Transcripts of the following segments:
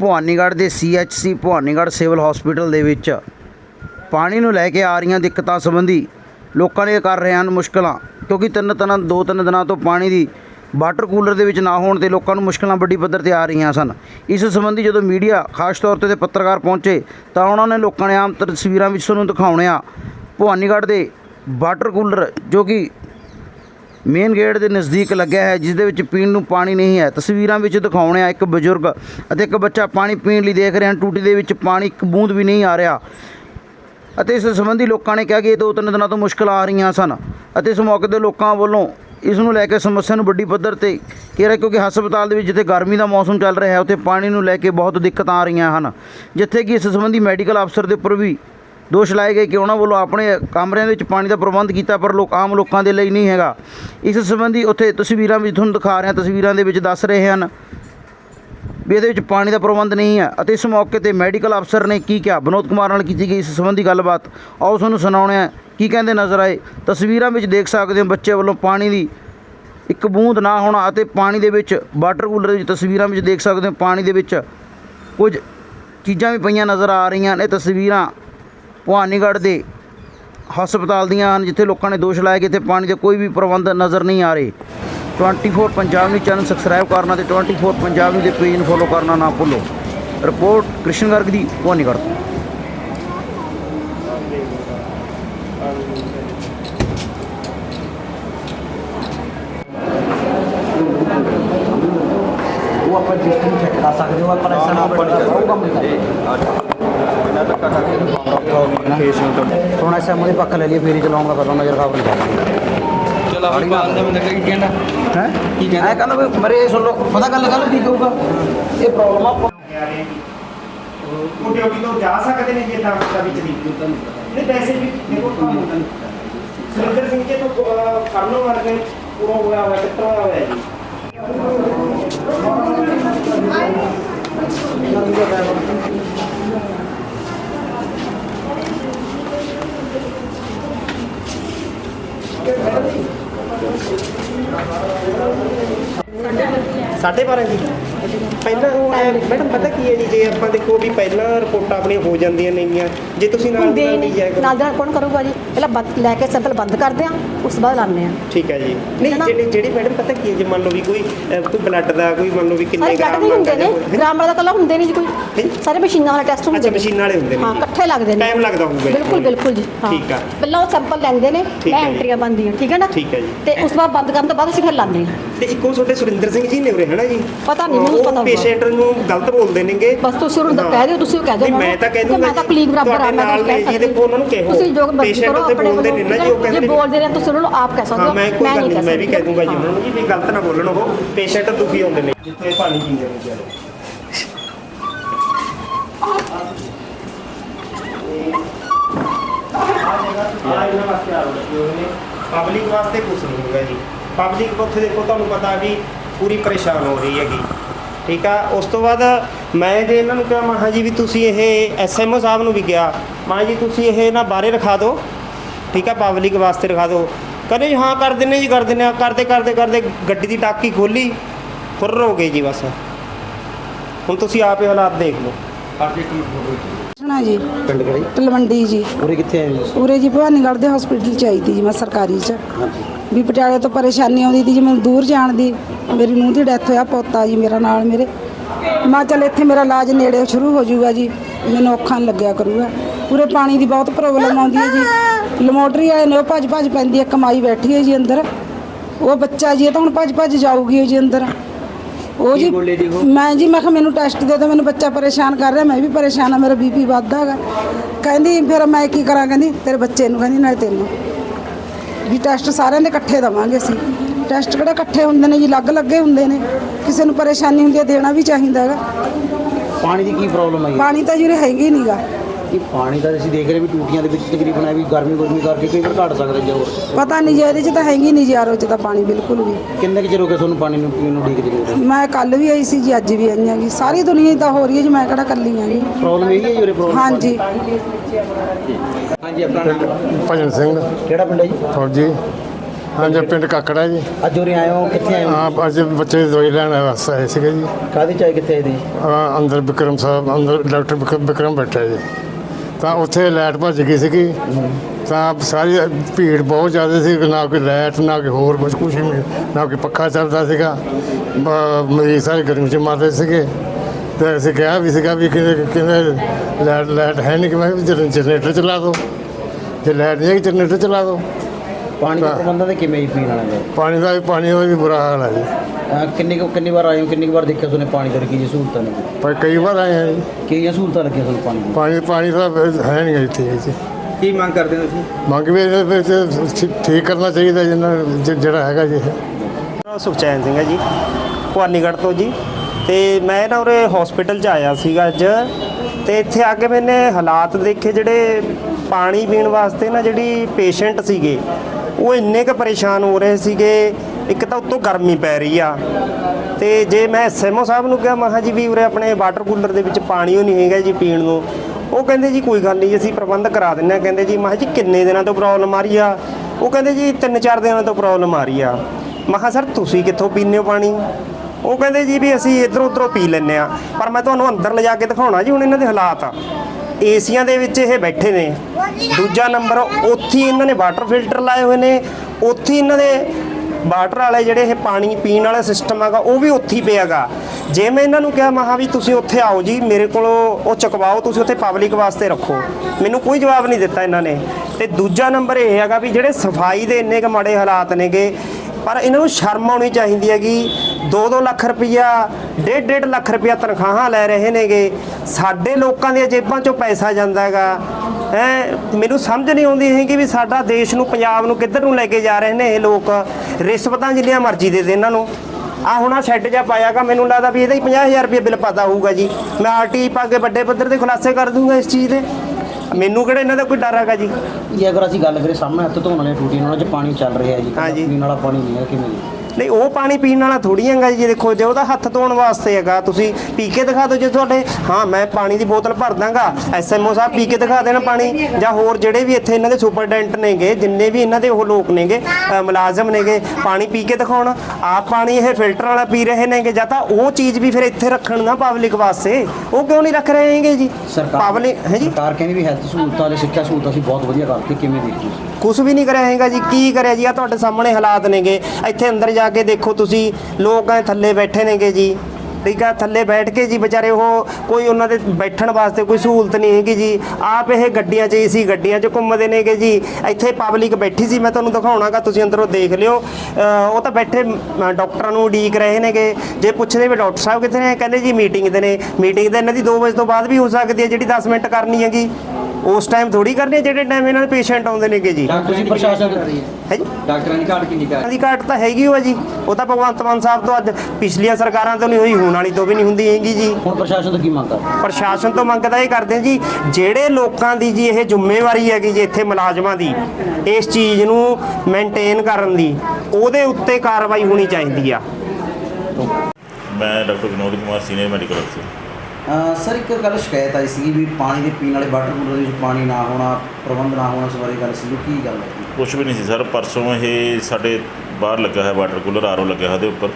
ਭਵਾਨੀਗੜ੍ਹ ਦੇ CHC Bhawanigarh civil hospital ਦੇ ਵਿੱਚ ਪਾਣੀ ਨੂੰ ਲੈ ਕੇ ਆ ਰਹੀਆਂ ਦਿੱਕਤਾਂ ਸੰਬੰਧੀ ਲੋਕਾਂ ਨੇ ਕਰ ਰਹੇ ਹਨ ਮੁਸ਼ਕਲਾਂ, ਕਿਉਂਕਿ ਤਿੰਨ ਤਿੰਨ, ਦੋ ਤਿੰਨ ਦਿਨਾਂ ਤੋਂ ਪਾਣੀ ਦੀ ਵਾਟਰ ਕੂਲਰ ਦੇ ਵਿੱਚ ਨਾ ਹੋਣ ਤੇ ਲੋਕਾਂ ਨੂੰ ਮੁਸ਼ਕਲਾਂ ਵੱਡੀ ਪੱਧਰ ਤੇ ਆ ਰਹੀਆਂ ਸਨ। ਇਸ ਸੰਬੰਧੀ ਜਦੋਂ ਮੀਡੀਆ ਖਾਸ ਤੌਰ ਤੇ ਪੱਤਰਕਾਰ ਪਹੁੰਚੇ, ਤਾਂ ਉਹਨਾਂ ਨੇ ਲੋਕਾਂ ਨੇ ਆਮ ਤਸਵੀਰਾਂ ਵਿੱਚ ਤੁਹਾਨੂੰ ਦਿਖਾਉਣੇ ਭਵਾਨੀਗੜ੍ਹ ਦੇ ਵਾਟਰ ਕੂਲਰ, ਜੋ ਕਿ ਮੇਨ ਗੇਟ ਦੇ ਨਜ਼ਦੀਕ ਲੱਗਿਆ ਹੈ ਜਿਸ ਦੇ ਵਿੱਚ ਪੀਣ ਨੂੰ ਪਾਣੀ ਨਹੀਂ ਹੈ। ਤਸਵੀਰਾਂ ਵਿੱਚ ਦਿਖਾਉਣੇ ਆ ਇੱਕ ਬਜ਼ੁਰਗ ਅਤੇ ਇੱਕ ਬੱਚਾ ਪਾਣੀ ਪੀਣ ਲਈ ਦੇਖ ਰਹੇ ਹਨ ਟੂਟੀ ਦੇ ਵਿੱਚ ਪਾਣੀ, ਇੱਕ ਬੂੰਦ ਵੀ ਨਹੀਂ ਆ ਰਿਹਾ। ਅਤੇ ਇਸ ਸੰਬੰਧੀ ਲੋਕਾਂ ਨੇ ਕਿਹਾ ਕਿ ਇਹ ਦੋ ਤਿੰਨ ਦਿਨਾਂ ਤੋਂ ਮੁਸ਼ਕਲਾਂ ਆ ਰਹੀਆਂ ਸਨ ਅਤੇ ਇਸ ਮੌਕੇ ਤੇ ਲੋਕਾਂ ਵੱਲੋਂ ਇਸ ਨੂੰ ਲੈ ਕੇ ਸਮੱਸਿਆ ਨੂੰ ਵੱਡੀ ਪੱਧਰ ਤੇ ਕਿਹਾ ਕਿਉਂਕਿ ਹਸਪਤਾਲ ਦੇ ਵਿੱਚ ਜਿੱਥੇ ਗਰਮੀ ਦਾ ਮੌਸਮ ਚੱਲ ਰਿਹਾ ਹੈ, ਉੱਥੇ ਪਾਣੀ ਨੂੰ ਲੈ ਕੇ ਬਹੁਤ ਦਿੱਕਤਾਂ ਆ ਰਹੀਆਂ ਹਨ। ਜਿੱਥੇ ਕਿ ਇਸ ਸੰਬੰਧੀ ਮੈਡੀਕਲ ਅਫਸਰ ਦੇ ਉੱਪਰ ਵੀ ਦੋਸ਼ ਲਾਏ ਗਏ ਕਿ ਉਹਨਾਂ ਵੱਲੋਂ ਆਪਣੇ ਕਮਰਿਆਂ ਵਿੱਚ ਪਾਣੀ ਦਾ ਪ੍ਰਬੰਧ ਕੀਤਾ, ਪਰ ਲੋਕ ਆਮ ਲੋਕਾਂ ਦੇ ਲਈ ਨਹੀਂ ਹੈਗਾ। ਇਸ ਸੰਬੰਧੀ ਉੱਥੇ ਤਸਵੀਰਾਂ ਵਿੱਚ ਤੁਹਾਨੂੰ ਦਿਖਾ ਰਿਹਾ ਤਸਵੀਰਾਂ ਦੇ ਵਿੱਚ ਦੱਸ ਰਹੇ ਹਨ ਵੀ ਇਹਦੇ ਵਿੱਚ ਪਾਣੀ ਦਾ ਪ੍ਰਬੰਧ ਨਹੀਂ ਹੈ ਅਤੇ ਇਸ ਮੌਕੇ ਤੇ ਮੈਡੀਕਲ ਅਫਸਰ ਨੇ ਕੀ ਕਿਹਾ? ਵਿਨੋਦ ਕੁਮਾਰ ਨਾਲ ਕੀਤੀ ਗਈ ਇਸ ਸੰਬੰਧੀ ਗੱਲਬਾਤ। ਆਓ ਤੁਹਾਨੂੰ ਸੁਣਾਉਣੇ ਆ ਕੀ ਕਹਿੰਦੇ ਨਜ਼ਰ ਆਏ। ਤਸਵੀਰਾਂ ਵਿੱਚ ਦੇਖ ਸਕਦੇ ਹੋ ਬੱਚੇ ਵੱਲੋਂ ਪਾਣੀ ਦੀ ਇੱਕ ਬੂੰਦ ਨਾ ਹੋਣਾ ਅਤੇ ਪਾਣੀ ਦੇ ਵਿੱਚ ਵਾਟਰ ਕੂਲਰ ਦੀ ਤਸਵੀਰਾਂ ਵਿੱਚ ਦੇਖ ਸਕਦੇ ਹੋ, ਪਾਣੀ ਦੇ ਵਿੱਚ ਕੁਝ ਚੀਜ਼ਾਂ ਵੀ ਪਈਆਂ ਨਜ਼ਰ ਆ ਰਹੀਆਂ ਨੇ। ਤਸਵੀਰਾਂ ਭਵਾਨੀਗੜ੍ਹ ਦੇ ਹਸਪਤਾਲ ਦੀਆਂ ਹਨ ਜਿੱਥੇ ਲੋਕਾਂ ਨੇ ਦੋਸ਼ ਲਾਇਆ ਕਿ ਇੱਥੇ ਪਾਣੀ ਦਾ ਕੋਈ ਵੀ ਪ੍ਰਬੰਧ ਨਜ਼ਰ ਨਹੀਂ ਆ ਰਹੇ। 24 ਪੰਜਾਬ ਨਿਊਜ਼ ਚੈਨਲ ਸਬਸਕ੍ਰਾਈਬ ਕਰਨਾ ਤੇ 24 ਪੰਜਾਬ ਨਿਊਜ਼ ਦੇ ਪੇਜ ਨੂੰ ਫੋਲੋ ਕਰਨਾ ਨਾ ਭੁੱਲੋ। ਰਿਪੋਰਟ ਕ੍ਰਿਸ਼ਨ ਗਰਗ ਦੀ ਭਵਾਨੀਗੜ੍ਹ ਤੋਂ। ਉਹ ਆਪਾਂ ਚੈੱਕ ਕਰ ਸਕਦੇ ਹੋ ਆਪਾਂ ਐਸਾ ਨਾ ਥੋੜਾ ਐਸਾ ਮੁਝੇ ਪੱਕ ਲੈ ਲਈ ਫੇਰ ਹੀ ਚਲਾਉਂਗਾ ਫਿਰ ਨਜ਼ਰ ਖਬਰ ਨਹੀਂ ਚਲੋ ਆਪਣੀ ਬਾਤ ਦਾ ਬੰਦਾ ਕੀ ਕਹਿੰਦਾ ਹੈ ਕੀ ਕਹਿੰਦਾ? ਐ ਕਹਿੰਦਾ ਵੀ ਮਰੇ ਇਹ ਸੁਣ ਲਓ ਪਤਾ ਗੱਲ ਗੱਲ ਕੀ ਕਹੂਗਾ ਇਹ ਪ੍ਰੋਬਲਮ ਆ ਉਹ ਡਿਊਟੀ ਤੋਂ ਜਾ ਸਕਦੇ ਨੇ ਜੇ ਤਾਂ ਵਿੱਚ ਨਹੀਂ ਨਹੀਂ ਪੈਸੇ ਵੀ ਦੇਖੋ ਕੰਮ ਸੁਰਿੰਦਰ ਸਿੰਘ ਜੀ ਤੋਂ ਫਰਨੋ ਵਰਗੇ ਪੂਰਾ ਹੋਇਆ ਹੋਇਆ ਕਿੱਥੋਂ ਹੋਇਆ ਹੋਇਆ ਜੀ ਸਾਢੇ 12 ਜੀ। ਪਹਿਲਾਂ ਉਹ ਮੈਡਮ, ਪਤਾ ਕੀ ਹੈ ਜੀ, ਜੇ ਆਪਾਂ ਦੇਖੋ ਵੀ ਪਹਿਲਾਂ ਰਿਪੋਰਟਾਂ ਆਪਣੀਆਂ ਹੋ ਜਾਂਦੀਆਂ ਨੇਗੀਆਂ ਜੇ ਤੁਸੀਂ ਨਾਲ ਦੀ ਹੁੰਦੇ ਨਾਲ ਨਹੀਂ ਨਾਲ ਦਾ ਕੌਣ ਕਰੂਗਾ ਜੀ ਪਹਿਲਾਂ ਬੰਦ- ਲੈ ਕੇ ਸੈਂਪਲ ਬੰਦ ਕਰਦੇ ਆ ਉਸ ਤੋਂ ਬਾਅਦ ਲਾਉਂਦੇ ਆ ਠੀਕ ਹੈ ਜੀ ਨਹੀਂ ਹੈ ਨਾ? ਜਿਹੜੀ ਜਿਹੜੀ ਮੈਡਮ ਪਤਾ ਕੀ ਹੈ ਜੇ ਮੰਨ ਲਓ ਵੀ ਕੋਈ ਅਹ, ਕੋਈ ਬਲੱਡ ਦਾ ਕੋਈ ਮੰਨ ਲਓ ਵੀ ਕਿੰਨੇ ਗ੍ਰਾਮ ਕੱਟਦੇ ਹੁੰਦੇ ਨੇ ਗ੍ਰਾਮ ਵਾਲਾ ਤਾਂ ਕੱਲਾ ਹੁੰਦੇ ਨਹੀਂ ਜੀ ਕੋਈ ਹੈਂ? ਸਾਰੇ ਮਸ਼ੀਨਾਂ ਵਾਲੇ ਟੈਸਟ ਹੁੰਦੇ ਅੱਛਾ ਨੇ ਮਸ਼ੀਨ ਵਾਲੇ ਹੁੰਦੇ ਨੇ ਹਾਂ ਜੀ। ਇਕੱਠੇ ਲੱਗਦੇ ਨੇ Time ਲੱਗਦਾ ਹੋਊਗਾ ਜੀ। ਬਿਲਕੁਲ ਬਿਲਕੁਲ ਜੀ ਹਾਂ ਠੀਕ ਆ। ਪਹਿਲਾਂ ਉਹ ਸੈਂਪਲ ਲੈਂਦੇ ਨੇ ਠੀਕ ਹੈ ਜੀ। ਐਂਟਰੀਆਂ ਬੰਦੀਆਂ ਠੀਕ ਹੈ ਨਾ ਠੀਕ ਹੈ ਜੀ। ਤੇ ਉਸ ਤੋਂ ਬਾਅਦ ਬੰਦ ਕਰਨ ਤੋਂ ਬਾਅਦ ਅਸੀਂ ਫਿਰ ਲਾਉਂਦੇ ਹਾਂ ਤੇ ਇੱਕੋ ਤੁਹਾਡੇ ਸੁਰਿੰਦਰ ਸਿੰਘ ਜੀ ਨੇ ਉਰੇ ਹੈ ਨਾ ਜੀ ਪਤਾ ਨਹੀਂ, ਮੈਨੂੰ ਪਤਾ ਹੋਊਗਾ। ਪੇਸ਼ੈਂਟ ਨੂੰ ਗਲਤ ਬੋਲਦੇ ਨੇਗੇ ਬਸ ਤੁਸੀਂ ਉਹਨੂੰ ਹਾਂ। ਕਹਿ ਦਿਓ ਤੁਸੀਂ ਉਹ ਕਹਿ ਦਿਓ ਨਹੀਂ, ਮੈਂ ਨੂੰ ਤਾਂ ਕਹਿ ਦੂੰਗਾ ਮੈਂ ਤਾਂ ਕਲੀਗ ਬਰਾਬਰ ਆ ਮੈਂ ਤਾਂ ਨਾਲ ਕਹਿ ਨੇ ਜੀ ਸਕਦੀ ਦੇਖੋ ਉਹਨਾਂ ਨੂੰ ਕਹੋ ਤੁਸੀਂ ਜੋ ਮਰਜ਼ੀ Patient ਕਰੋ ਉੱਤੇ ਆਪਣੇ ਬੋਲਦੇ ਵੱਲੋਂ, ਨੇ ਨਾ ਜੀ, ਉਹ ਕਹਿੰਦੇ ਜੇ ਨੇ- ਬੋਲਦੇ ਨੇ ਤੁਸੀਂ ਉਹਨਾਂ ਨੂੰ ਆਪ ਕਹਿ ਸਕਦੇ ਹਾਂ। ਹੋ ਮੈਂ ਕੋਈ ਗੱਲ ਨਹੀਂ ਨਹੀਂ ਕਹਿ ਮੈਂ ਵੀ ਸਕਦੀ। ਕਹਿ ਦੂੰਗਾ ਜੀ ਹਾਂ। ਉਹਨਾਂ ਨੂੰ ਜੀ ਵੀ ਗਲਤ ਨਾ ਬੋਲਣ ਉਹ ਪੇਸ਼ੈਂਟ ਦੁਖੀ ਹੁੰਦੇ ਨੇ। ਜਿੱਥੇ ਪਾਣੀ ਪੀਂਦੇ ਨੇ ਜਿਹੜੇ ਪਬਲਿਕ ਵਾਸਤੇ ਕੁਝ ਨਹੀਂ ਹੋਗਾ ਜੀ। ਪਬਲਿਕ ਉੱਥੇ ਦੇਖੋ ਤੁਹਾਨੂੰ ਪਤਾ ਵੀ ਪੂਰੀ ਪਰੇਸ਼ਾਨ ਹੋ ਰਹੀ ਹੈਗੀ। ਠੀਕ ਆ ਉਸ ਤੋਂ ਬਾਅਦ ਮੈਂ ਜੇ ਇਹਨਾਂ ਨੂੰ ਕਿਹਾ ਮਹਾ ਜੀ ਵੀ ਤੁਸੀਂ ਇਹ ਐਸਐਮਓ ਸਾਹਿਬ ਨੂੰ ਵੀ ਗਿਆ ਮਹਾ ਜੀ ਤੁਸੀਂ ਇਹ ਨਾ ਬਾਹਰੇ ਰਖਾ ਦਿਓ ਠੀਕ ਆ ਪਬਲਿਕ ਵਾਸਤੇ ਰਖਾ ਦਿਓ। ਕਹਿੰਦੇ ਜੀ ਹਾਂ ਕਰ ਦਿੰਨੇ ਜੀ ਕਰ ਦਿੰਨੇ ਆ। ਕਰਦੇ ਕਰਦੇ ਕਰਦੇ ਗੱਡੀ ਦੀ ਟਾਕੀ ਖੋਲੀ ਫੁਰ ਹੋ ਗਏ ਜੀ ਬਸ। ਹੁਣ ਤੁਸੀਂ ਆਪੇ ਹਾਲਾਤ ਦੇਖ ਲਓ। ਸੁਣਾ ਜੀ। ਪਿੰਡ ਕਿਹੜੀ ਤਲਵੰਡੀ ਜੀ। ਉਰੇ ਕਿੱਥੇ ਆਏ ਜੀ ਉਰੇ ਜੀ ਭਵਾਨੀਗੜ੍ਹ ਦੇ ਹਸਪੀਟਲ ਚ ਆਈ ਤੀ ਜੀ ਮੈਂ ਸਰਕਾਰੀ ਚ। ਹਾਂਜੀ। ਵੀ ਪਟਿਆਲੇ ਤੋਂ ਪਰੇਸ਼ਾਨੀ ਆਉਂਦੀ ਤੀ ਜੀ ਮੈਨੂੰ ਦੂਰ ਜਾਣ ਦੀ। ਮੇਰੀ ਨੂੰਹ ਦੀ ਡੈਥ ਹੋਇਆ ਪੋਤਾ ਜੀ ਮੇਰਾ ਨਾਲ ਮੇਰੇ। ਮੈਂ ਚੱਲ ਇੱਥੇ ਮੇਰਾ ਇਲਾਜ ਨੇੜੇ ਸ਼ੁਰੂ ਹੋ ਜਾਊਗਾ ਜੀ। ਮੈਨੂੰ ਔਖਾ ਨਹੀਂ ਲੱਗਿਆ ਕਰੂਗਾ। ਪੂਰੇ ਪਾਣੀ ਦੀ ਬਹੁਤ ਪ੍ਰੋਬਲਮ ਆਉਂਦੀ ਹੈ ਜੀ। ਲਮੋਟਰੀ ਆਏ ਨੇ ਉਹ ਭੱਜ ਭੱਜ ਪੈਂਦੀ ਹੈ ਕਮਾਈ ਬੈਠੀ ਹੈ ਜੀ ਅੰਦਰ। ਉਹ ਬੱਚਾ ਜੀ ਇਹ ਤਾਂ ਹੁਣ ਭੱਜ ਭੱਜ ਜਾਊਗੀ ਜੀ ਅੰਦਰ। ਉਹ ਜੀ ਮੈਂ ਜੀ ਮੈਂ ਕਿਹਾ ਮੈਨੂੰ ਟੈਸਟ ਦੇ ਦਿਓ ਮੈਨੂੰ ਬੱਚਾ ਪਰੇਸ਼ਾਨ ਕਰ ਰਿਹਾ ਮੈਂ ਵੀ ਪਰੇਸ਼ਾਨ ਆ ਮੇਰਾ ਬੀਪੀ ਵੱਧਦਾ ਹੈਗਾ। ਕਹਿੰਦੀ ਫਿਰ ਮੈਂ ਕੀ ਕਰਾਂ ਕਹਿੰਦੀ ਤੇਰੇ ਬੱਚੇ ਨੂੰ ਕਹਿੰਦੀ ਨਾਲੇ ਤੈਨੂੰ। ਵੀ ਟੈਸਟ ਸਾਰਿਆਂ ਦੇ ਇਕੱਠੇ ਦਵਾਂਗੇ ਅਸੀਂ। ਟੈਸਟ ਕਿਹੜੇ ਇਕੱਠੇ ਹੁੰਦੇ ਨੇ ਜੀ ਅਲੱਗ ਲੱਗੇ ਹੁੰਦੇ ਨੇ। ਕਿਸੇ ਨੂੰ ਪਰੇਸ਼ਾਨੀ ਹੁੰਦੀ ਹੈ ਦੇਣਾ ਵੀ ਚਾਹੀਦਾ ਹੈਗਾ। ਪਾਣੀ ਦੀ ਕੀ ਪ੍ਰੋਬਲਮ ਆਈ ਪਾਣੀ ਤਾਂ ਜਿਹੜੇ ਹੈਗੇ ਹੀ ਨਹੀਂਗਾ ਕਿ ਪਾਣੀ ਦਾ ਅਸੀਂ ਦੇਖ ਰਹੇ ਵੀ ਟੂਟੀਆਂ ਦੇ ਵਿੱਚ ਤਕਰੀਬਨ ਹੈ ਵੀ ਗਰਮੀ ਗੁਰਮੀ ਕਰਕੇ ਕਈ ਵਾਰ ਘਟ ਸਕਦਾ ਜੀ ਹੋਰ। ਪਤਾ ਨਹੀਂ ਜੀ ਇਹਦੇ 'ਚ ਤਾਂ ਹੈਗੀ ਨਹੀਂ ਜੀ ਆਰੋ 'ਚ ਤਾਂ ਪਾਣੀ ਬਿਲਕੁਲ ਵੀ। ਕਿੰਨੇ ਕੁ ਚਿਰ ਹੋ ਗਿਆ ਤੁਹਾਨੂੰ ਪਾਣੀ ਨੂੰ ਪੀਣ ਨੂੰ ਡੀਕ ਦੀ ਮੈਂ ਕੱਲ ਵੀ ਆਈ ਸੀ ਜੀ ਅੱਜ ਵੀ ਆਈ ਹੈਗੀ ਸਾਰੀ ਦੁਨੀਆ ਹੀ ਤਾਂ ਹੋ ਰਹੀ ਹੈ ਜੀ ਮੈਂ ਕਿਹੜਾ ਕੱਲੀ ਹੈਗੀ ਪ੍ਰੋਬਲਮ ਇਹ ਹੈ ਜੀ ਉਰੇ ਪ੍ਰੋਬਲਮ ਹਾਂਜੀ। ਹਾਂਜੀ ਆਪਣਾ ਨਾਮ? ਭਜਨ ਸਿੰਘ। ਕਿਹੜਾ ਪਿੰਡ ਹੈ ਜੀ? ਫੌਜੀ। ਹਾਂਜੀ। ਪਿੰਡ ਕਾਕੜਾ ਜੀ। ਅੱਜ ਉਰੇ ਆਏ ਹੋ ਕਿੱਥੇ ਆਏ ਹੋ? ਆ ਅੱਜ ਬੱਚੇ ਦੀ ਦਵਾਈ ਲੈਣ ਵਾਸਤੇ ਆਏ ਸੀਗੇ ਜੀ। ਕਾਹਦੇ ਚ ਆਏ ਕਿੱਥੇ ਆਏ ਦੀ? ਆਹ ਅੰਦਰ ਵਿਕਰਮ ਸਾਹਿਬ ਅੰਦਰ ਡਾਕਟਰ ਵਿਕਰਮ ਵਿਕਰਮ ਬੈਠਾ ਜੀ। ਤਾਂ ਉੱਥੇ ਲਾਈਟ ਭੱਜ ਗਈ ਸੀਗੀ। ਤਾਂ ਸਾਰੀ ਭੀੜ ਬਹੁਤ ਜ਼ਿਆਦਾ ਸੀ ਨਾ ਕੋਈ ਲਾਈਟ ਨਾ ਕੋਈ ਹੋਰ ਕੁਝ ਕੁਛ ਨਹੀਂ ਨਾ ਕੋਈ ਪੱਖਾ ਚੱਲਦਾ ਸੀਗਾ। ਬ- ਮਰੀਜ਼ ਸਾਰੇ ਗਰਮੀ ਚ ਮਰ ਰਹੇ ਸੀਗੇ। ਤੇ ਅਸੀਂ ਕਿਹਾ ਵੀ ਸੀਗਾ ਵੀ ਕਿਵੇਂ ਕਿਵੇਂ ਲਾਈਟ ਲਾਈਟ ਹੈ ਨਹੀਂ ਕਿ ਮੈਂ ਕਿਹਾ ਵੀ ਜਨਰੇਟਰ ਚਲਾ ਦਿਓ ਜੇ ਲਾਈਟ ਨਹੀਂ ਹੈ ਜਨਰੇਟਰ ਚਲਾ ਦਿਓ ਪਾਣੀ ਦੇ ਪ੍ਰਬੰਧਾਂ ਦੇ ਕਿਵੇਂ ਜੀ ਪੀਣ ਵਾਲਾ ਦਾ ਪਾਣੀ ਦਾ ਵੀ ਪਾਣੀ ਦਾ ਵੀ ਬੁਰਾ ਹਾਲ ਹੈ ਜੀ। ਅਹ ਕਿੰਨੀ ਕੁ ਕਿੰਨੀ ਵਾਰ ਆਏ ਹੋ? ਕਿੰਨੀ ਕੁ ਵਾਰ ਦੇਖਿਆ ਤੁਹਾਨੂੰ ਪਾਣੀ ਦਾ ਕੀ ਜੀ ਸਹੂਲਤਾਂ ਨੇ? ਪਰ ਕਈ ਵਾਰ ਆਏ ਆ ਜੀ। ਸਹੂਲਤਾਂ ਲੱਗੀਆਂ ਤੁਹਾਨੂੰ ਪਾਣੀ ਦੀਆਂ? ਪਾਣੀ ਪਾਣੀ ਦਾ ਹੈ ਨਹੀਂ ਇੱਥੇ ਜੀ। ਕੀ ਮੰਗ ਕਰਦੇ ਹੋ ਤੁਸੀਂ? ਮੰਗ ਵੀ ਇਹਦੇ ਵਿੱਚ ਠੀਕ ਕਰਨਾ ਚਾਹੀਦਾ ਜਿੰਨਾ ਜਿਹੜਾ ਹੈਗਾ ਜੀ ਇਹ। ਮੇਰਾ ਸੁਖਚੈਨ ਸਿੰਘ ਹੈ ਜੀ ਭਵਾਨੀਗੜ੍ਹ ਤੋਂ ਜੀ। ਤੇ ਮੈਂ ਨਾ ਉਰੇ ਹਸਪੀਟਲ 'ਚ ਆਇਆ ਸੀਗਾ ਅੱਜ। ਤੇ ਇੱਥੇ ਆ ਕੇ ਮੈਨੇ ਹਾਲਾਤ ਦੇਖੇ ਜਿਹੜੇ ਪਾਣੀ ਪੀਣ ਵਾਸਤੇ ਨਾ ਜਿਹੜੀ ਪੇਸ਼ੈਂਟ ਸੀਗੇ ਉਹ ਇੰਨੇ ਕੁ ਪਰੇਸ਼ਾਨ ਹੋ ਰਹੇ ਸੀਗੇ, ਇੱਕ ਤਾਂ ਉੱਤੋਂ ਗਰਮੀ ਪੈ ਰਹੀ ਆ। ਤੇ ਜੇ ਮੈਂ ਐਸਐਮਓ ਸਾਹਿਬ ਨੂੰ ਕਿਹਾ ਮਹਾ ਜੀ ਵੀ ਉਰੇ ਆਪਣੇ ਵਾਟਰ ਕੂਲਰ ਦੇ ਵਿੱਚ ਪਾਣੀ ਉਹ ਨਹੀਂ ਹੈਗਾ ਜੀ ਪੀਣ ਨੂੰ। ਉਹ ਕਹਿੰਦੇ ਜੀ ਕੋਈ ਗੱਲ ਨਹੀਂ ਜੀ, ਅਸੀਂ ਪ੍ਰਬੰਧ ਕਰਾ ਦਿੰਦੇ ਹਾਂ। ਕਹਿੰਦੇ ਜੀ ਮਹਾ ਜੀ ਕਿੰਨੇ ਦਿਨਾਂ ਤੋਂ ਪ੍ਰੋਬਲਮ ਆ ਰਹੀ ਆ? ਉਹ ਕਹਿੰਦੇ ਜੀ ਤਿੰਨ ਚਾਰ ਦਿਨਾਂ ਤੋਂ ਪ੍ਰੋਬਲਮ ਆ ਰਹੀ ਆ। ਮੈਂ ਸਰ, ਤੁਸੀਂ ਕਿੱਥੋਂ ਪੀਂਦੇ ਹੋ ਪਾਣੀ? ਉਹ ਕਹਿੰਦੇ ਜੀ ਵੀ ਅਸੀਂ ਇਧਰੋਂ ਉਧਰੋਂ ਪੀ ਲੈਂਦੇ ਆ ਪਰ ਮੈਂ ਤੁਹਾਨੂੰ ਅੰਦਰ ਲਿਜਾ ਕੇ ਦਿਖਾਉਣਾ ਜੀ, ਹੁਣ ਇਹਨਾਂ ਦੇ ਹਾਲਾਤ ਆ। ਏਸੀਆਂ ਦੇ ਵਿੱਚ ਇਹ ਬੈਠੇ ਨੇ। ਦੂਜਾ ਨੰਬਰ, ਉੱਥੇ ਇਹਨਾਂ ਨੇ ਵਾਟਰ ਫਿਲਟਰ ਲਾਏ ਹੋਏ ਨੇ। ਉੱਥੇ ਇਹਨਾਂ ਦੇ ਵਾਟਰ ਵਾਲੇ ਜਿਹੜੇ ਇਹ ਪਾਣੀ ਪੀਣ ਵਾਲਾ ਸਿਸਟਮ ਹੈਗਾ, ਉਹ ਵੀ ਉੱਥੇ ਹੀ ਪਿਆਗਾ ਜੇ ਮੈਂ ਇਹਨਾਂ ਨੂੰ ਕਿਹਾ ਮਹਾ ਵੀ ਤੁਸੀਂ ਉੱਥੇ ਆਓ ਜੀ, ਮੇਰੇ ਕੋਲੋਂ ਉਹ ਚੁਕਵਾਓ, ਤੁਸੀਂ ਉੱਥੇ ਪਬਲਿਕ ਵਾਸਤੇ ਰੱਖੋ। ਮੈਨੂੰ ਕੋਈ ਜਵਾਬ ਨਹੀਂ ਦਿੱਤਾ ਇਹਨਾਂ ਨੇ। ਤੇ ਦੂਜਾ ਨੰਬਰ ਇਹ ਹੈਗਾ ਵੀ ਜਿਹੜੇ ਸਫ਼ਾਈ ਦੇ ਇੰਨੇ ਕੁ ਮਾੜੇ ਹਾਲਾਤ ਨੇਗੇ, ਪਰ ਇਹਨਾਂ ਨੂੰ ਸ਼ਰਮ ਆਉਣੀ ਚਾਹੀਦੀ ਹੈਗੀ। 2-2 ਲੱਖ ਰੁਪਈਆ 1.5 ਲੱਖ ਰੁਪਈਆ ਤਨਖਾਹਾਂ ਲੈ ਰਹੇ ਨੇਗੇ। ਸਾਡੇ ਲੋਕਾਂ ਦੀਆਂ ਜੇਬਾਂ 'ਚੋਂ ਪੈਸਾ ਜਾਂਦਾ ਹੈਗਾ। ਹੈ ਮੈਨੂੰ ਸਮਝ ਨਹੀਂ ਆਉਂਦੀ ਹੈਗੀ ਵੀ ਸਾਡਾ ਦੇਸ਼ ਨੂੰ ਪੰਜਾਬ ਨੂੰ ਕਿੱਧਰ ਨੂੰ ਲੈ ਕੇ ਜਾ ਰਹੇ ਨੇ ਇਹ ਲੋਕ। ਰਿਸ਼ਵਤਾਂ ਜਿੰਨੀਆਂ ਮਰਜ਼ੀ ਦੇ ਦੇ ਇਹਨਾਂ ਨੂੰ। ਆ ਹੁਣ ਆ ਸ਼ੈੱਡ ਜਾ ਪਾਇਆਗਾ ਮੈਨੂੰ ਲੱਗਦਾ ਵੀ ਇਹਦਾ ਹੀ 50000 ਰੁਪਏ ਬਿੱਲ ਪਤਾ ਹੋਊਗਾ ਜੀ। ਮੈਂ ਆਰਟੀ ਪਾ ਕੇ ਵੱਡੇ ਪੱਧਰ ਤੇ ਖੁਲਾਸੇ ਕਰ ਦੂੰਗਾ ਇਸ ਚੀਜ਼ ਦੇ। ਮੈਨੂੰ ਕਿਹੜਾ ਇਹਨਾਂ ਦਾ ਕੋਈ ਡਰ ਹੈਗਾ ਜੀ? ਜੇ ਅਗਰ ਅਸੀਂ ਗੱਲ ਕਰੀਏ ਸਾਹਮਣੇ ਹੱਥ ਧੋਣ ਵਾਲੀਆਂ ਟੂਟੀਆਂ ਉਹਨਾਂ 'ਚ ਪਾਣੀ ਚੱਲ ਰਿਹਾ ਜੀ। ਪੀਣ ਵਾਲਾ ਪਾਣੀ ਨਹੀਂ ਹੈ ਕਿਵੇਂ? ਜੀ ਨਹੀਂ ਉਹ ਪਾਣੀ ਪੀਣ ਵਾਲਾ ਥੋੜੀ ਹੈਗਾ ਜੀ ਦੇਖੋ ਜੇ ਉਹਦਾ ਹੱਥ ਧੋਣ ਵਾਸਤੇ ਹੈਗਾ ਤੁਸੀਂ ਪੀ ਕੇ ਦਿਖਾ ਦਿਓ ਜੇ ਤੁਹਾਡੇ ਹਾਂ ਮੈਂ ਪਾਣੀ ਦੀ ਬੋਤਲ ਭਰ ਦਾਂਗਾ ਐਸਐਮਓ ਸਾਹਿਬ ਪੀ ਕੇ ਦਿਖਾ ਦੇਣ ਪਾਣੀ ਜਾਂ ਹੋਰ ਜਿਹੜੇ ਵੀ ਇੱਥੇ ਇਹਨਾਂ ਦੇ ਸੁਪਰਡੈਂਟ ਨੇਗੇ ਜਿੰਨੇ ਵੀ ਇਹਨਾਂ ਦੇ ਉਹ ਲੋਕ ਨੇਗੇ ਮੁਲਾਜ਼ਮ ਨੇਗੇ ਪਾਣੀ ਪੀ ਕੇ ਦਿਖਾਉਣ ਆਪ ਪਾਣੀ ਇਹ ਫਿਲਟਰ ਵਾਲਾ ਪੀ ਰਹੇ ਨੇਗੇ ਜਾਂ ਤਾਂ ਉਹ ਚੀਜ਼ ਵੀ ਫਿਰ ਇੱਥੇ ਰੱਖਣ ਨਾ ਪਬਲਿਕ ਵਾਸਤੇ ਉਹ ਕਿਉਂ ਨਹੀਂ ਰੱਖ ਰਹੇ ਹੈਗੇ ਜੀ? ਪਬਲਿਕ ਹੈ ਜੀ? ਸਰਕਾਰ ਕਹਿੰਦੀ ਵੀ ਹੈਲਥ ਸਹੂਲਤਾਂ ਤੇ ਸਿੱਖਿਆ ਸਹੂਲਤਾਂ ਅਸੀਂ ਬਹੁਤ ਵਧੀਆ ਕਰਤੀ ਕਿਵੇਂ ਦੇਖਦੇ ਹੋ ਕੁਝ ਵੀ ਨਹੀਂ ਕਰਿਆ ਹੈਗਾ ਜੀ, ਕੀ ਕਰਿਆ ਜੀ? ਆ ਤੁਹਾਡੇ ਸਾਹਮਣੇ ਹਾਲਾਤ ਨੇਗੇ। ਇੱਥੇ ਅੰਦਰ ਜਾ ਕੇ ਦੇਖੋ ਤੁਸੀਂ, ਲੋਕ ਐ ਥੱਲੇ ਬੈਠੇ ਨੇਗੇ ਜੀ। ਠੀਕ ਆ ਥੱਲੇ ਬੈਠ ਕੇ ਜੀ ਵਿਚਾਰੇ ਉਹ ਕੋਈ ਉਹਨਾਂ ਦੇ ਬੈਠਣ ਵਾਸਤੇ ਕੋਈ ਸਹੂਲਤ ਨਹੀਂ ਹੈਗੀ ਜੀ। ਆਪ ਇਹ ਗੱਡੀਆਂ 'ਚ ਏਸੀ ਗੱਡੀਆਂ 'ਚ ਘੁੰਮਦੇ ਨੇਗੇ ਜੀ। ਇੱਥੇ ਪਬਲਿਕ ਬੈਠੀ ਸੀ ਮੈਂ ਤੁਹਾਨੂੰ ਦਿਖਾਉਣਾਗਾ ਤੁਸੀਂ ਅੰਦਰੋਂ ਦੇਖ ਲਿਓ। ਉਹ ਤਾਂ ਬੈਠੇ ਡਾਕਟਰਾਂ ਨੂੰ ਉਡੀਕ ਰਹੇ ਨੇਗੇ। ਜੇ ਪੁੱਛਦੇ ਵੀ ਡਾਕਟਰ ਸਾਹਿਬ ਕਿੱਥੇ ਨੇ ਕਹਿੰਦੇ ਜੀ ਮੀਟਿੰਗ ਦੇ ਨੇ। ਮੀਟਿੰਗ ਤਾਂ ਇਹਨਾਂ ਦੀ 2 ਵਜੇ ਤੋਂ ਬਾਅਦ ਵੀ ਹੋ ਸਕਦੀ ਹੈ ਜਿਹੜੀ 10 ਮਿੰਟ ਕਰਨੀ ਹੈਗੀ। ਉਸ ਟਾਈਮ ਥੋੜੀ ਕਰਨੀ ਹੈ ਜਿਹੜੇ ਟਾਈਮ ਇਹਨਾਂ ਦੇ ਪੇਸ਼ੈਂਟ ਆਉਂਦੇ ਨੇਗੇ ਜੀ। ਤੁਸੀਂ ਪ੍ਰਸ਼ਾਸਨ ਹੈ ਜੀ? ਡਾਕਟਰਾਂ ਦੀ ਘਾਟ ਕਿੰਨੀ ਡਾਕਟਰਾਂ ਦੀ ਘਾਟ ਤਾਂ ਹੈਗੀ ਓ ਜੀ। ਉਹ ਤਾਂ ਭਗਵੰਤ ਮਾਨ ਸਾਹਿਬ ਤੋਂ ਅੱਜ ਪਿਛਲੀਆਂ ਸਰਕਾਰਾਂ ਤੋਂ ਨਹੀਂ ਹੋਈ ਹੁਣ ਵਾਲੀ ਤੋਂ ਵੀ ਨਹੀਂ ਹੁੰਦੀ ਹੈਗੀ ਜੀ। ਹੁਣ ਪ੍ਰਸ਼ਾਸਨ ਤੋਂ ਕੀ ਮੰਗ ਕਰ ਪ੍ਰਸ਼ਾਸਨ ਤੋਂ ਮੰਗਦਾ ਇਹ ਕਰਦੇ ਜੀ ਜਿਹੜੇ ਲੋਕਾਂ ਦੀ ਜੀ ਇਹ ਜ਼ਿੰਮੇਵਾਰੀ ਹੈਗੀ ਜੀ ਇੱਥੇ ਮੁਲਾਜ਼ਮਾਂ ਦੀ ਇਸ ਚੀਜ਼ ਨੂੰ ਮੇਨਟੇਨ ਕਰਨ ਦੀ ਉਹਦੇ ਉੱਤੇ ਕਾਰਵਾਈ ਹੋਣੀ ਚਾਹੀਦੀ ਆ। ਮੈਂ doctor Vinod Kumar senior medical ਅਫਸਰ। ਸਰ ਇੱਕ ਗੱਲ ਸ਼ਿਕਾਇਤ ਆਈ ਸੀ ਵੀ ਪਾਣੀ ਦੇ ਪੀਣ ਵਾਲੇ ਵਾਟਰ ਕੂਲਰ ਦੇ ਵਿੱਚ ਪਾਣੀ ਨਾ ਹੋਣਾ ਪ੍ਰਬੰਧ ਨਾ ਹੋਣਾ ਇਸ ਬਾਰੇ ਗੱਲ ਸੀ ਕੀ ਗੱਲ ਹੈ? ਕੁਝ ਵੀ ਨਹੀਂ ਸੀ ਸਰ ਪਰਸੋਂ ਇਹ ਸਾਡੇ ਬਾਹਰ ਲੱਗਾ ਹੈ ਵਾਟਰ ਕੂਲਰ ਆਰਓ ਲੱਗਿਆ ਹੈ ਉਹਦੇ ਉੱਪਰ।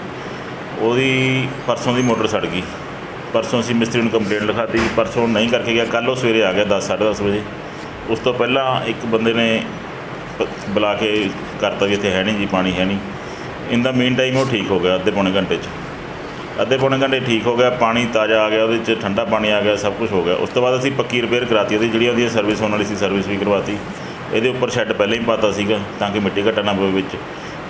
ਉਹਦੀ ਪਰਸੋਂ ਦੀ ਮੋਟਰ ਸੜ ਗਈ। ਪਰਸੋਂ ਅਸੀਂ ਮਿਸਤਰੀ ਨੂੰ ਕੰਪਲੇਂਟ ਲਿਖਾਤੀ, ਪਰਸੋਂ ਨਹੀਂ ਕਰਕੇ ਗਿਆ, ਕੱਲ੍ਹ ਉਹ ਸਵੇਰੇ ਆ ਗਿਆ 10 10:30 ਵਜੇ। ਉਸ ਤੋਂ ਪਹਿਲਾਂ ਇੱਕ ਬੰਦੇ ਨੇ ਪ- ਬੁਲਾ ਕੇ ਕਰਤਾ ਵੀ ਇੱਥੇ ਹੈ ਨਹੀਂ ਜੀ, ਪਾਣੀ ਹੈ ਨਹੀਂ। ਇਨ ਦਾ ਮੇਨ ਟਾਈਮ ਉਹ ਠੀਕ ਹੋ ਗਿਆ, ਅੱਧੇ ਪੌਣੇ ਘੰਟੇ 'ਚ। ਅੱਧੇ ਪੌਣੇ ਘੰਟੇ ਠੀਕ ਹੋ ਗਿਆ, ਪਾਣੀ ਤਾਜ਼ਾ ਆ ਗਿਆ, ਉਹਦੇ 'ਚ ਠੰਡਾ ਪਾਣੀ ਆ ਗਿਆ, ਸਭ ਕੁਝ ਹੋ ਗਿਆ। ਉਸ ਤੋਂ ਬਾਅਦ ਅਸੀਂ ਪੱਕੀ ਰਿਪੇਅਰ ਕਰਾਤੀ, ਉਹਦੀ ਜਿਹੜੀ ਉਹਦੀ ਸਰਵਿਸ ਹੋਣ ਵਾਲੀ ਸੀ ਸਰਵਿਸ ਵੀ ਕਰਵਾਤੀ। ਇਹਦੇ ਉੱਪਰ ਸ਼ੈੱਡ ਪਹਿਲਾਂ ਹੀ ਪਾਤਾ ਸੀਗਾ, ਤਾਂ ਕਿ ਮਿੱਟੀ ਘੱਟਾ ਨਾ ਪਵੇ ਵਿੱਚ।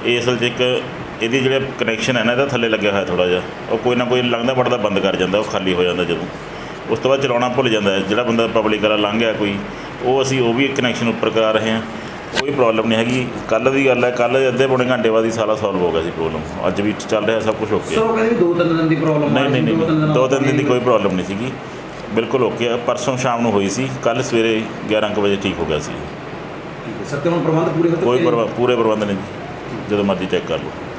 ਇਹ ਅਸਲ 'ਚ ਇੱਕ ਇਹਦੀ ਜਿਹੜਾ ਕਨੈਕਸ਼ਨ ਹੈ ਨਾ ਇਹਦਾ ਥੱਲੇ ਲੱਗਿਆ ਹੋਇਆ ਥੋੜਾ ਜਿਹਾ। ਉਹ ਕੋਈ ਨਾ ਕੋਈ ਲੰਘਦਾ ਵੜਦਾ ਬੰਦ ਕਰ ਜਾਂਦਾ ਉਹ ਖਾਲੀ ਹੋ ਜਾਂਦਾ ਜਦੋਂ। ਉਸ ਤੋਂ ਬਾਅਦ ਚਲਾਉਣਾ ਭੁੱਲ ਜਾਂਦਾ ਹੈ। ਜਿਹੜਾ ਬੰਦਾ ਪਬਲਿਕ ਵਾਲਾ ਲੰਘ ਗਿਆ ਕੋਈ ਉਹ ਅਸੀਂ ਉਹ ਵੀ ਕਨੈਕਸ਼ਨ ਉੱਪਰ ਕਰਾ ਰਹੇ ਹਾਂ। ਕੋਈ ਪ੍ਰੋਬਲਮ ਨਹੀਂ ਹੈਗੀ। ਕੱਲ ਦੀ ਗੱਲ ਹੈ ਕੱਲ ਅੱਧੇ ਪੌਣੇ ਘੰਟੇ ਬਾਅਦ ਹੀ ਸਾਰਾ ਸੋਲਵ ਹੋ ਗਿਆ ਸੀ ਪ੍ਰੋਬਲਮ ਅੱਜ ਵੀ ਚੱਲ ਰਿਹਾ ਸਭ ਕੁਝ ਓਕੇ ਉਹ ਕਹਿੰਦੇ ਦੋ ਤਿੰਨ ਦਿਨ ਦੀ ਪ੍ਰੋਬਲਮ ਨਹੀਂ ਨਹੀਂ ਨਹੀਂ ਦੋ ਤਿੰਨ ਦਿਨ ਦੀ ਕੋਈ ਪ੍ਰੋਬਲਮ ਨਹੀਂ ਸੀਗੀ। ਬਿਲਕੁਲ ਓਕੇ ਆ ਪਰਸੋਂ ਸ਼ਾਮ ਨੂੰ ਹੋਈ ਸੀ। ਕੱਲ ਸਵੇਰੇ 11 ਕੁ ਵਜੇ ਠੀਕ ਹੋ ਗਿਆ ਸੀ। ਸਰ ਤੇ ਹੁਣ ਪ੍ਰਬੰਧ ਪੂਰੇ ਹੋ ਕੋਈ ਪ੍ਰਬੰਧ ਪੂਰੇ ਪ੍ਰਬੰਧ ਨਹੀਂ ਜੀ। ਜਦੋਂ ਮਰਜ਼ੀ ਚੈੱਕ ਕਰ ਲਓ।